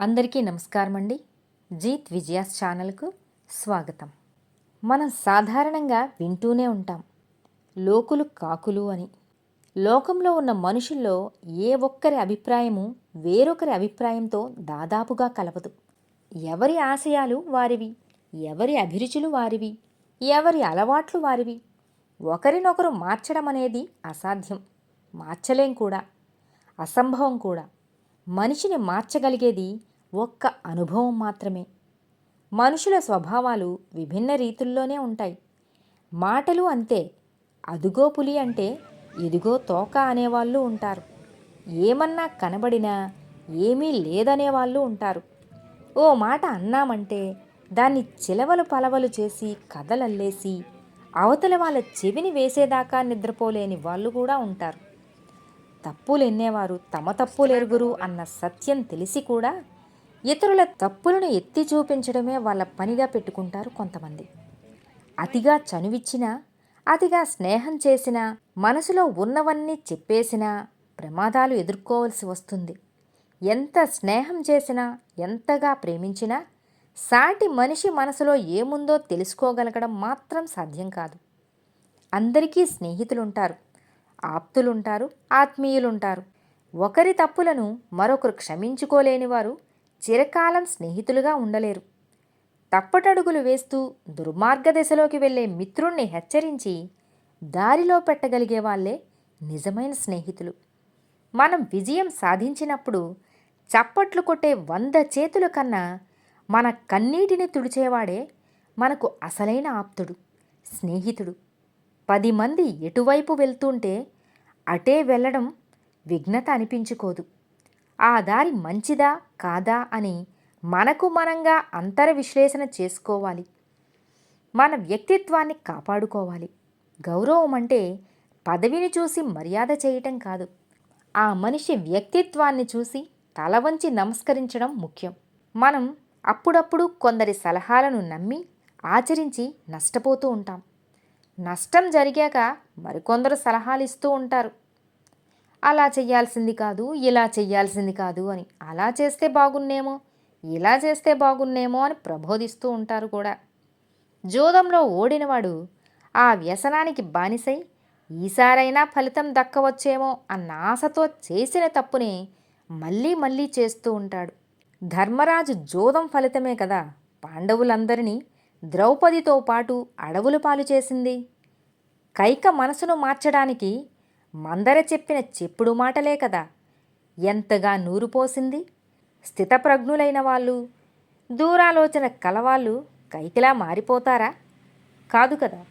అందరికీ నమస్కారం అండి జీత్ విజయాస్ ఛానల్కు స్వాగతం. మనం సాధారణంగా వింటూనే ఉంటాం. లోకులు కాకులు అని. లోకంలో ఉన్న మనుషుల్లో ఏ ఒక్కరి అభిప్రాయము వేరొకరి అభిప్రాయంతో దాదాపుగా కలవదు ఎవరి ఆశయాలు వారివి? ఎవరి అభిరుచులు వారివి? ఎవరి అలవాట్లు వారివి? ఒకరినొకరు మార్చడం అనేది అసాధ్యం. మార్చలేం కూడా. అసంభవం కూడా. మనిషిని మార్చగలిగేది ఒక్క అనుభవం మాత్రమే. మనుషుల స్వభావాలు విభిన్న రీతుల్లోనే ఉంటాయి. మాటలు అంతే అదుగో పులి అంటే ఇదిగో తోక అనేవాళ్ళు ఉంటారు. ఏమన్నా కనబడినా ఏమీ లేదనే వాళ్ళు ఉంటారు. ఓ మాట అన్నామంటే దాన్ని చిలవలు పలవలు చేసి కథలల్లేసి అవతల వాళ్ళ చెవిని వేసేదాకా నిద్రపోలేని వాళ్ళు కూడా ఉంటారు. తప్పులు ఎన్నేవారు తమ తప్పులు ఎరుగురు అన్న సత్యం తెలిసి కూడా ఇతరుల తప్పులను ఎత్తి చూపించడమే వాళ్ళ పనిగా పెట్టుకుంటారు కొంతమంది. అతిగా చనువిచ్చినా అతిగా స్నేహం చేసినా మనసులో ఉన్నవన్నీ చెప్పేసినా ప్రమాదాలు ఎదుర్కోవలసి వస్తుంది. ఎంత స్నేహం చేసినా ఎంతగా ప్రేమించినా సాటి మనిషి మనసులో ఏముందో తెలుసుకోగలగడం మాత్రం సాధ్యం కాదు. అందరికీ స్నేహితులుంటారు. ఆప్తులుంటారు ఆత్మీయులుంటారు. ఒకరి తప్పులను మరొకరు క్షమించుకోలేని వారు చిరకాలం స్నేహితులుగా ఉండలేరు. తప్పటడుగులు వేస్తూ దుర్మార్గ దశలోకి వెళ్ళే మిత్రుణ్ణి హెచ్చరించి దారిలో పెట్టగలిగే వాళ్ళే నిజమైన స్నేహితులు. మనం విజయం సాధించినప్పుడు చప్పట్లు కొట్టే వంద చేతుల కన్నా మన కన్నీటిని తుడిచేవాడే మనకు అసలైన ఆప్తుడు స్నేహితుడు. పది మంది ఎటువైపు వెళ్తుంటే అటే వెళ్ళడం విఘ్నత అనిపించుకోదు. ఆ దారి మంచిదా కాదా అని మనకు మనంగా అంతర విశ్లేషణ చేసుకోవాలి. మన వ్యక్తిత్వాన్ని కాపాడుకోవాలి. గౌరవం అంటే పదవిని చూసి మర్యాద చేయటం కాదు. ఆ మనిషి వ్యక్తిత్వాన్ని చూసి తల వంచి నమస్కరించడం ముఖ్యం. మనం అప్పుడప్పుడు కొందరి సలహాలను నమ్మి ఆచరించి నష్టపోతూ ఉంటాం. నష్టం జరిగాక మరికొందరు సలహాలు ఇస్తూ ఉంటారు. అలా చెయ్యాల్సింది కాదు ఇలా చెయ్యాల్సింది కాదు అని. అలా చేస్తే బాగున్నేమో ఇలా చేస్తే బాగున్నేమో అని ప్రబోధిస్తూ ఉంటారు కూడా. జోదంలో ఓడినవాడు ఆ వ్యసనానికి బానిసై ఈసారైనా ఫలితం దక్కవచ్చేమో అన్న ఆశతో చేసిన తప్పుని మళ్ళీ మళ్ళీ చేస్తూ ఉంటాడు. ధర్మరాజు జోదం ఫలితమే కదా పాండవులందరినీ ద్రౌపదితో పాటు అడవులు పాలు చేసింది. కైక మనసును మార్చడానికి మందర చెప్పిన చెప్పుడు మాటలే కదా. ఎంతగా నూరుపోసింది స్థితప్రజ్ఞులైన వాళ్ళు దూరాలోచన కలవాళ్ళు కైకిలా మారిపోతారా? కాదు కదా.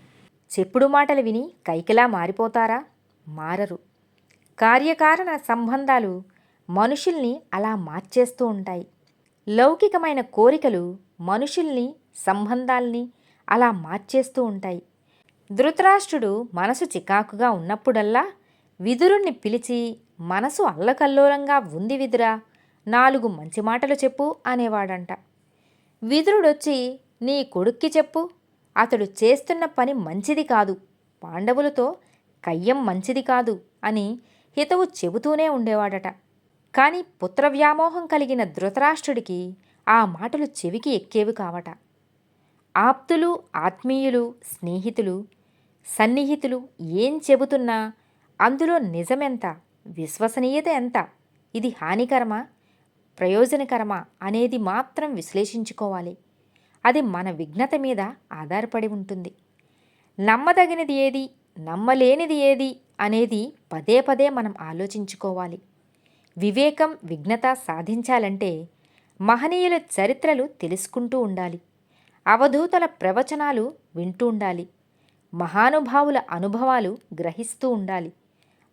చెప్పుడు మాటలు విని కైకిలా మారిపోతారా? మారరు. కార్యకారణ సంబంధాలు మనుషుల్ని అలా మార్చేస్తూ ఉంటాయి. లౌకికమైన కోరికలు మనుషుల్ని సంబంధాల్ని అలా మార్చేస్తూ ఉంటాయి. ధృతరాష్ట్రుడు మనసు చికాకుగా ఉన్నప్పుడల్లా విదురుణ్ణి పిలిచి మనసు అల్లకల్లోలంగా ఉంది విదురా నాలుగు మంచి మాటలు చెప్పు అనేవాడంట. విదురుడొచ్చి నీ కొడుక్కి చెప్పు అతడు చేస్తున్న పని మంచిది కాదు పాండవులతో కయ్యం మంచిది కాదు అని హితవు చెబుతూనే ఉండేవాడట. కానీ పుత్రవ్యామోహం కలిగిన ధృతరాష్ట్రుడికి ఆ మాటలు చెవికి ఎక్కేవి కావట. ఆప్తులు ఆత్మీయులు స్నేహితులు సన్నిహితులు ఏం చెబుతున్నా అందులో నిజమెంత విశ్వసనీయత ఎంత? ఇది హానికరమా? ప్రయోజనకరమా? అనేది మాత్రం విశ్లేషించుకోవాలి. అది మన విఘ్నత మీద ఆధారపడి ఉంటుంది. నమ్మదగినది ఏది? నమ్మలేనిది ఏది? అనేది పదే పదే మనం ఆలోచించుకోవాలి. వివేకం విఘ్నత సాధించాలంటే మహనీయుల చరిత్రలు తెలుసుకుంటూ ఉండాలి. అవధూతల ప్రవచనాలు వింటూ ఉండాలి. మహానుభావుల అనుభవాలు గ్రహిస్తూ ఉండాలి.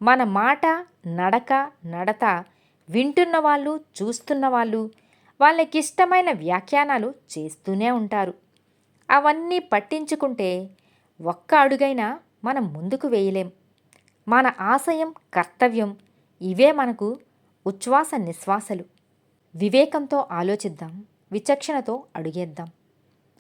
మన మాట నడక నడత వింటున్న వాళ్ళు చూస్తున్న వాళ్ళు వాళ్ళకిష్టమైన వ్యాఖ్యానాలు చేస్తూనే ఉంటారు. అవన్నీ పట్టించుకుంటే ఒక్క అడుగైనా మనం ముందుకు వేయలేం. మన ఆశయం కర్తవ్యం ఇవే మనకు ఉచ్ఛ్వాస నిశ్వాసలు. వివేకంతో ఆలోచిద్దాం విచక్షణతో అడుగేద్దాం.